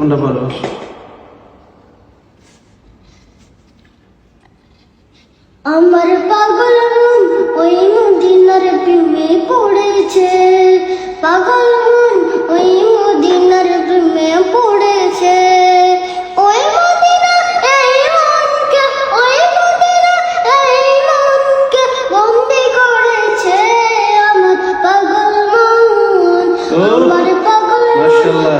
কোনটা বলো আমার পাগল মন ওই মদিনার প্রেমে পড়েছে। পাগল মন ওই মদিনার প্রেমে পড়েছে। ওই মদিনা এই মনকে ওই মদিনা এই মনকে বন্দি করেছে আমার পাগল মন। আমার পাগল মন মাশাআল্লাহ।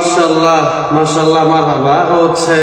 মার্শাল্লাহ মাশাল্লাহ মারহাবা। হচ্ছে